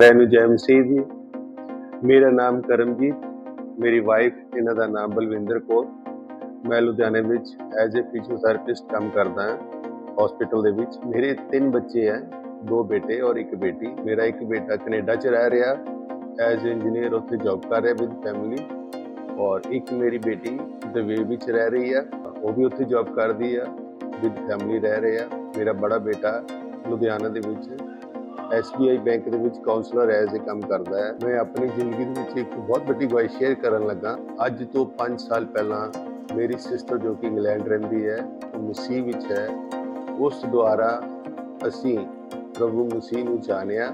ਮੈਨੂੰ ਨੂੰ ਜੈ ਮਸੀਹ ਜੀ। ਮੇਰਾ ਨਾਮ ਕਰਮਜੀਤ, ਮੇਰੀ ਵਾਈਫ ਇਹਨਾਂ ਦਾ ਨਾਮ ਬਲਵਿੰਦਰ ਕੌਰ। ਮੈਂ ਲੁਧਿਆਣੇ ਵਿੱਚ ਐਜ਼ ਅ ਫਿਜ਼ੀਓਥੈਰੇਪਿਸਟ ਕੰਮ ਕਰਦਾ ਹਾਂ। ਹਸਪੀਟਲ ਦੇ ਵਿੱਚ ਮੇਰੇ ਤਿੰਨ ਬੱਚੇ ਹੈ, ਦੋ ਬੇਟੇ ਔਰ ਇੱਕ ਬੇਟੀ। ਮੇਰਾ ਇੱਕ ਬੇਟਾ ਕੈਨੇਡਾ 'ਚ ਰਹਿ ਰਿਹਾ ਐਜ਼ ਇੰਜੀਨੀਅਰ ਉੱਥੇ ਜੌਬ ਕਰ ਰਿਹਾ ਵਿਦ ਫੈਮਿਲੀ ਔਰ ਇੱਕ ਮੇਰੀ ਬੇਟੀ ਦੁਬਈ ਵਿੱਚ ਰਹਿ ਰਹੀ ਆ, ਉਹ ਵੀ ਉੱਥੇ ਜੌਬ ਕਰਦੀ ਆ ਵਿਦ ਫੈਮਿਲੀ ਰਹਿ ਰਿਹਾ ਮੇਰਾ ਬੜਾ ਬੇਟਾ ਲੁਧਿਆਣਾ ਦੇ ਵਿੱਚ SBI ਬੈਂਕ ਦੇ ਵਿੱਚ ਕਾਉਂਸਲਰ ਐਜ਼ ਏ ਕੰਮ ਕਰਦਾ ਹੈ। ਮੈਂ ਆਪਣੀ ਜ਼ਿੰਦਗੀ ਦੇ ਵਿੱਚ ਇੱਕ ਬਹੁਤ ਵੱਡੀ ਗੱਲ ਸ਼ੇਅਰ ਕਰਨ ਲੱਗਾ। ਅੱਜ ਤੋਂ 5 ਸਾਲ ਪਹਿਲਾਂ ਮੇਰੀ ਸਿਸਟਰ ਜੋ ਕਿ ਇੰਗਲੈਂਡ ਰਹਿੰਦੀ ਹੈ, ਉਹ ਮਸੀਹ ਵਿੱਚ ਹੈ। ਉਸ ਦੁਆਰਾ ਅਸੀਂ ਪ੍ਰਭੂ ਮਸੀਹ ਨੂੰ ਜਾਣਿਆ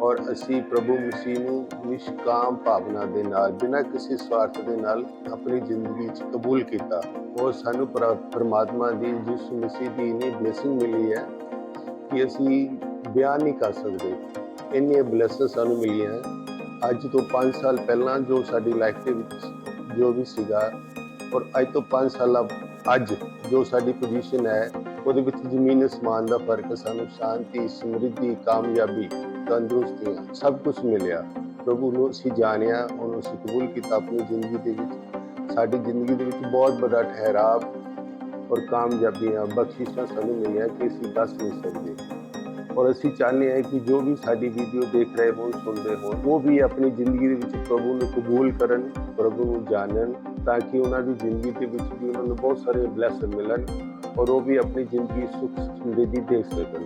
ਔਰ ਅਸੀਂ ਪ੍ਰਭੂ ਮਸੀਹ ਨੂੰ ਨਿਸ਼ਕਾਮ ਭਾਵਨਾ ਦੇ ਨਾਲ, ਬਿਨਾਂ ਕਿਸੇ ਸਵਾਰਥ ਦੇ ਨਾਲ ਆਪਣੀ ਜ਼ਿੰਦਗੀ 'ਚ ਕਬੂਲ ਕੀਤਾ। ਔਰ ਸਾਨੂੰ ਪਰਮਾਤਮਾ ਦੀ, ਜਿਸ ਮਸੀਹ ਦੀ ਇਨੀ ਬਲੇਸਿੰਗ ਮਿਲੀ ਹੈ ਕਿ ਅਸੀਂ ਬਿਆਨ ਨਹੀਂ ਕਰ ਸਕਦੇ। ਇੰਨੀਆਂ ਬਲੇਸਿੰਗ ਸਾਨੂੰ ਮਿਲੀਆਂ ਅੱਜ ਤੋਂ 5 ਸਾਲ ਪਹਿਲਾਂ ਜੋ ਸਾਡੀ ਲਾਈਫ ਦੇ ਵਿੱਚ ਜੋ ਵੀ ਸੀਗਾ, ਔਰ ਅੱਜ ਤੋਂ 5 ਸਾਲਾਂ ਅੱਜ ਜੋ ਸਾਡੀ ਪੋਜੀਸ਼ਨ ਹੈ, ਉਹਦੇ ਵਿੱਚ ਜ਼ਮੀਨ ਅਸਮਾਨ ਦਾ ਫ਼ਰਕ ਸਾਨੂੰ ਸ਼ਾਂਤੀ, ਸਮਰਿੱਧੀ, ਕਾਮਯਾਬੀ, ਤੰਦਰੁਸਤੀ, ਸਭ ਕੁਝ ਮਿਲਿਆ। ਪ੍ਰਭੂ ਨੂੰ ਅਸੀਂ ਜਾਣਿਆ, ਉਹਨੂੰ ਅਸੀਂ ਕਬੂਲ ਕੀਤਾ ਆਪਣੀ ਜ਼ਿੰਦਗੀ ਦੇ ਵਿੱਚ। ਸਾਡੀ ਜ਼ਿੰਦਗੀ ਦੇ ਵਿੱਚ ਬਹੁਤ ਵੱਡਾ ਠਹਿਰਾਵ ਔਰ ਕਾਮਯਾਬੀਆਂ, ਬਖਸ਼ਿਸ਼ਾਂ ਸਾਨੂੰ ਮਿਲੀਆਂ ਕਿ ਅਸੀਂ ਦੱਸ ਨਹੀਂ ਸਕਦੇ। ਔਰ ਅਸੀਂ ਚਾਹੁੰਦੇ ਹਾਂ ਕਿ ਜੋ ਵੀ ਸਾਡੀ ਵੀਡੀਓ ਦੇਖ ਰਹੇ ਹੋਣ, ਸੁਣਦੇ ਹੋਣ, ਉਹ ਵੀ ਆਪਣੀ ਜ਼ਿੰਦਗੀ ਦੇ ਵਿੱਚ ਪ੍ਰਭੂ ਨੂੰ ਕਬੂਲ ਕਰਨ, ਪ੍ਰਭੂ ਨੂੰ ਜਾਣਨ, ਤਾਂ ਕਿ ਉਹਨਾਂ ਦੀ ਜ਼ਿੰਦਗੀ ਦੇ ਵਿੱਚ ਵੀ ਉਹਨਾਂ ਨੂੰ ਬਹੁਤ ਸਾਰੇ ਬਲੇਸਿੰਗ ਮਿਲਣ ਔਰ ਉਹ ਵੀ ਆਪਣੀ ਜ਼ਿੰਦਗੀ ਸੁਖ ਸਮਰਿੱਧੀ ਦੇਖ ਸਕਣ।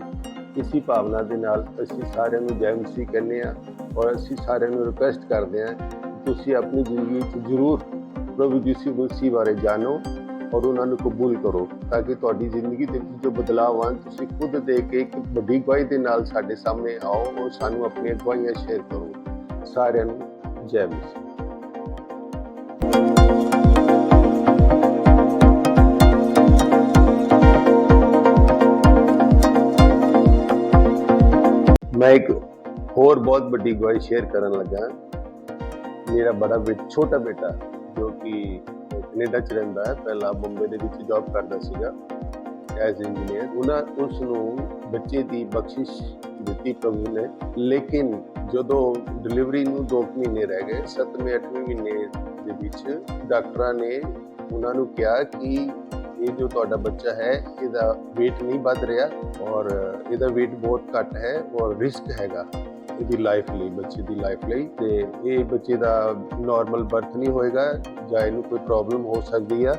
ਇਸੀ ਭਾਵਨਾ ਦੇ ਨਾਲ ਅਸੀਂ ਸਾਰਿਆਂ ਨੂੰ ਜੈ ਮਸੀਹ ਕਹਿੰਦੇ ਆ ਔਰ ਅਸੀਂ ਸਾਰਿਆਂ ਨੂੰ ਰਿਕੁਐਸਟ ਕਰਦੇ ਹਾਂ ਤੁਸੀਂ ਆਪਣੀ ਜ਼ਿੰਦਗੀ ਵਿੱਚ ਜ਼ਰੂਰ ਪ੍ਰਭੂ ਯਿਸੂ ਮਸੀਹ ਬਾਰੇ ਜਾਣੋ। ਔਰ ਉਹਨਾਂ ਨੂੰ ਕਬੂਲ ਕਰੋ ਤਾਂ ਕਿ ਤੁਹਾਡੀ ਜ਼ਿੰਦਗੀ ਦੇ ਵਿੱਚ ਜੋ ਬਦਲਾਅ ਆਉਣ, ਤੁਸੀਂ ਖੁਦ ਦੇ ਕੇ ਇੱਕ ਵੱਡੀ ਗਵਾਹੀ ਦੇ ਨਾਲ ਸਾਡੇ ਸਾਹਮਣੇ ਆਓ ਔਰ ਸਾਨੂੰ ਆਪਣੀਆਂ ਗਵਾਹੀਆਂ ਸ਼ੇਅਰ ਕਰੋ। ਸਾਰਿਆਂ ਨੂੰ ਜੈ ਮਸੀਹ ਮੈਂ ਇੱਕ ਹੋਰ ਬਹੁਤ ਵੱਡੀ ਗਵਾਹੀ ਸ਼ੇਅਰ ਕਰਨ ਲੱਗਾ। ਮੇਰਾ ਬੜਾ ਬੇਟਾ ਛੋਟਾ ਬੇਟਾ ਜੋ ਕਿ ਕੈਨੇਡਾ ਚ ਰਹਿੰਦਾ ਹੈ, ਪਹਿਲਾਂ ਬੰਬੇ ਦੇ ਵਿੱਚ ਜੌਬ ਕਰਦਾ ਸੀਗਾ ਐਜ਼ ਇੰਜੀਨੀਅਰ ਉਹਨਾਂ ਉਸ ਨੂੰ ਬੱਚੇ ਦੀ ਬਖਸ਼ਿਸ਼ ਦਿੱਤੀ ਪ੍ਰਭੂ ਨੇ, ਲੇਕਿਨ ਜਦੋਂ ਡਿਲੀਵਰੀ ਨੂੰ 2 ਮਹੀਨੇ ਰਹਿ ਗਏ 7ਵੇਂ 8ਵੇਂ ਮਹੀਨੇ ਦੇ ਵਿੱਚ ਡਾਕਟਰਾਂ ਨੇ ਉਹਨਾਂ ਨੂੰ ਕਿਹਾ ਕਿ ਇਹ ਜੋ ਤੁਹਾਡਾ ਬੱਚਾ ਹੈ, ਇਹਦਾ weight ਨਹੀਂ ਵੱਧ ਰਿਹਾ ਔਰ ਇਹਦਾ weight ਬਹੁਤ ਘੱਟ ਹੈ ਔਰ ਰਿਸਕ ਹੈਗਾ। ਇਹਦੀ ਲਾਈਫ ਲਈ, ਬੱਚੇ ਦੀ ਲਾਈਫ ਲਈ ਤੇ ਇਹ ਬੱਚੇ ਦਾ ਨਾਰਮਲ ਬਰਥ ਨਹੀਂ ਹੋਏਗਾ ਜਾਂ ਇਹਨੂੰ ਕੋਈ ਪ੍ਰੋਬਲਮ ਹੋ ਸਕਦੀ ਆ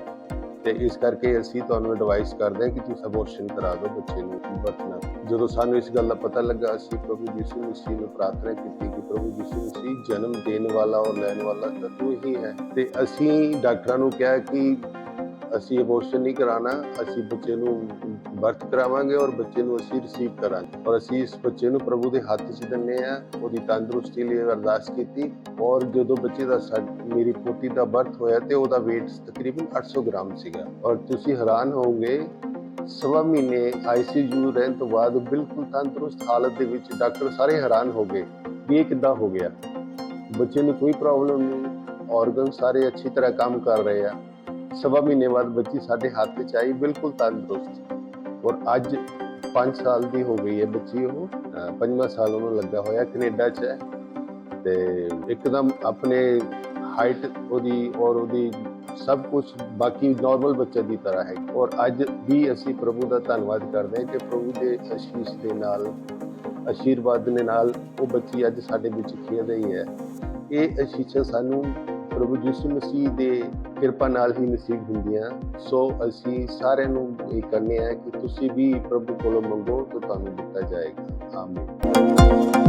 ਤੇ ਇਸ ਕਰਕੇ ਅਸੀਂ ਤੁਹਾਨੂੰ ਐਡਵਾਈਸ ਕਰਦੇ ਹਾਂ ਕਿ ਤੁਸੀਂ ਅਬੋਰਸ਼ਨ ਕਰਾ ਦਿਓ ਬੱਚੇ ਨੂੰ ਬਰਥ ਨਾਲ। ਜਦੋਂ ਸਾਨੂੰ ਇਸ ਗੱਲ ਦਾ ਪਤਾ ਲੱਗਾ, ਅਸੀਂ ਪ੍ਰਭੂ ਯਿਸੂ ਮਸੀਹ ਨੂੰ ਪ੍ਰਾਰਥਨਾ ਕੀਤੀ ਕਿ ਪ੍ਰਭੂ ਯਿਸੂ ਮਸੀਹ ਜਨਮ ਦੇਣ ਵਾਲਾ ਔਰ ਲੈਣ ਵਾਲਾ ਤਾਂ ਤੂੰ ਹੀ ਹੈ ਤੇ ਅਸੀਂ ਡਾਕਟਰਾਂ ਨੂੰ ਕਿਹਾ ਕਿ ਅਸੀਂ ਅਬੋਰਸ਼ਨ ਨਹੀਂ ਕਰਾਣਾ ਅਸੀਂ ਬੱਚੇ ਨੂੰ ਬਰਥ ਕਰਾਵਾਂਗੇ ਔਰ ਬੱਚੇ ਨੂੰ ਅਸੀਂ ਰਿਸੀਵ ਕਰਾਂਗੇ। ਔਰ ਅਸੀਂ ਇਸ ਬੱਚੇ ਨੂੰ ਪ੍ਰਭੂ ਦੇ ਹੱਥ 'ਚ ਦਿੰਨੇ ਆ ਉਹਦੀ ਤੰਦਰੁਸਤੀ ਲਈ ਅਰਦਾਸ ਕੀਤੀ। ਔਰ ਜਦੋਂ ਬੱਚੇ ਦਾ ਸਾ- ਮੇਰੀ ਪੋਤੀ ਦਾ ਬਰਥ ਹੋਇਆ ਤੇ ਉਹਦਾ weight ਤਕਰੀਬਨ 800 ਗ੍ਰਾਮ ਸੀਗਾ। ਔਰ ਤੁਸੀਂ ਹੈਰਾਨ ਹੋਵੋਗੇ, ਸਵਾ ਮਹੀਨੇ ਆਈਸੀਯੂ ਰਹਿਣ ਤੋਂ ਬਾਅਦ ਬਿਲਕੁਲ ਤੰਦਰੁਸਤ ਹਾਲਤ ਦੇ ਵਿੱਚ ਡਾਕਟਰ ਸਾਰੇ ਹੈਰਾਨ ਹੋ ਗਏ ਵੀ ਇਹ ਕਿੱਦਾਂ ਹੋ ਗਿਆ। ਬੱਚੇ ਨੂੰ ਕੋਈ ਪ੍ਰੋਬਲਮ ਨਹੀਂ ਆਰਗਨ ਸਾਰੇ ਅੱਛੀ ਤਰ੍ਹਾਂ ਕੰਮ ਕਰ ਰਹੇ ਆ। ਸਵਾ ਮਹੀਨੇ ਬਾਅਦ ਬੱਚੀ ਸਾਡੇ ਹੱਥ 'ਚ ਆਈ, ਬਿਲਕੁਲ ਤੰਦਰੁਸਤ। ਔਰ ਅੱਜ 5 ਸਾਲ ਦੀ ਹੋ ਗਈ ਹੈ ਬੱਚੀ ਉਹ। ਪੰਜਵਾਂ ਸਾਲ ਉਹਨੂੰ ਲੱਗਾ ਹੋਇਆ, ਕੈਨੇਡਾ 'ਚ ਹੈ। ਤੇ ਇੱਕਦਮ ਆਪਣੇ ਹਾਈਟ ਉਹਦੀ ਔਰ ਉਹਦੀ ਸਭ ਕੁਝ ਬਾਕੀ ਨਾਰਮਲ ਬੱਚੇ ਦੀ ਤਰ੍ਹਾਂ ਹੈ। ਔਰ ਅੱਜ ਵੀ ਅਸੀਂ ਪ੍ਰਭੂ ਦਾ ਧੰਨਵਾਦ ਕਰਦੇ ਹਾਂ ਕਿ ਪ੍ਰਭੂ ਦੇ ਅਸ਼ੀਸ਼ ਦੇ ਨਾਲ, ਅਸ਼ੀਰਵਾਦ ਦੇ ਨਾਲ ਉਹ ਬੱਚੀ ਅੱਜ ਸਾਡੇ ਵਿੱਚ ਖੇਡ ਰਹੀ ਹੈ। ਇਹ ਅਸ਼ੀਸ਼ਾਂ ਸਾਨੂੰ ਪ੍ਰਭੂ ਯਿਸੂ ਮਸੀਹ ਦੇ ਕਿਰਪਾ ਨਾਲ ਹੀ ਨਸੀਬ ਹੁੰਦੀਆਂ। ਸੋ ਅਸੀਂ ਸਾਰਿਆਂ ਨੂੰ ਇਹ ਕਰਨੇ ਆ ਕਿ ਤੁਸੀਂ ਵੀ ਪ੍ਰਭੂ ਕੋਲੋਂ ਮੰਗੋ ਤਾਂ ਤੁਹਾਨੂੰ ਦਿੱਤਾ ਜਾਏਗਾ। ਆਮੀਨ।